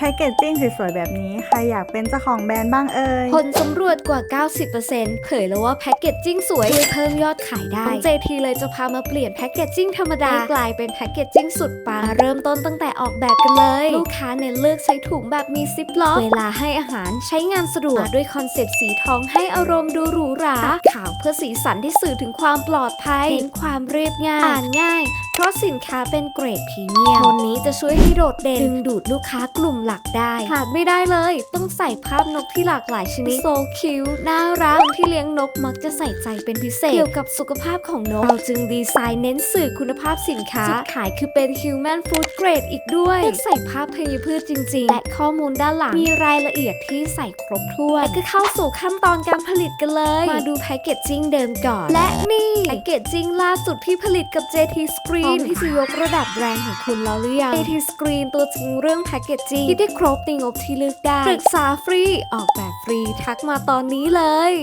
แพคเกจจิ้งสวยๆแบบนี้ ใครอยากเป็นเจ้าของแบรนด์บ้างเอ่ย ผลสำรวจกว่า 90%เผยแล้วว่าแพ็กเกจจิ้งสวยช่วยเพิ่มยอดขายได้เจทีเลยจะพามาเปลี่ยนแพ็กเกจจิ้งธรรมดาให้กลายเป็นแพ็กเกจจิ้งสุดปังเริ่มต้นตั้งแต่ออกแบบกันเลย ลูกค้าเน้นเลือกใช้ถุงแบบมีซิปล็อก เวลาให้อาหารใช้งานสะดวกด้วยคอนเซ็ปต์สีทองให้อารมณ์ดูหรูหราขาวเพื่อสีสันที่สื่อถึงความปลอดภัยเน้นความเรียบง่ายอ่านง่าย เพราะสินค้าเป็นเกรดพรีเมียมโทนนี้จะช่วยให้โดดเด่นดึงดูดลูกค้ากลุ่มหลักได้ขาดไม่ได้เลย ต้องใส่ภาพนกที่หลากหลายชนิดโซคิวน่ารักคนที่เลี้ยงนกมักจะใส่ใจเป็นพิเศษ เกี่ยวกับสุขภาพของนก เราจึงดีไซน์เน้นสื่อคุณภาพสินค้าจุดขายคือเป็น Human Food Grade อีกด้วยเลือกใส่ภาพธัญพืชจริง ๆ และข้อมูลด้านหลัง มีรายละเอียดที่ใส่ครบถ้วนและก็เข้าสู่ขั้นตอนการผลิตกันเลย มาดูแพคเกจจิ้งเดิมก่อน และนี่แพคเกจจิ้งล่าสุดที่ผลิตกับ JT Screen ที่จะยกระดับแบรนด์ของคุณแล้วหรือยัง JT Screen ตัวจริงเรื่องแพคเกจจิ้งที่ได้ครบในงบที่เลือกได้ ปรึกษาฟรี ออกแบบฟรี ทักมาตอนนี้เลย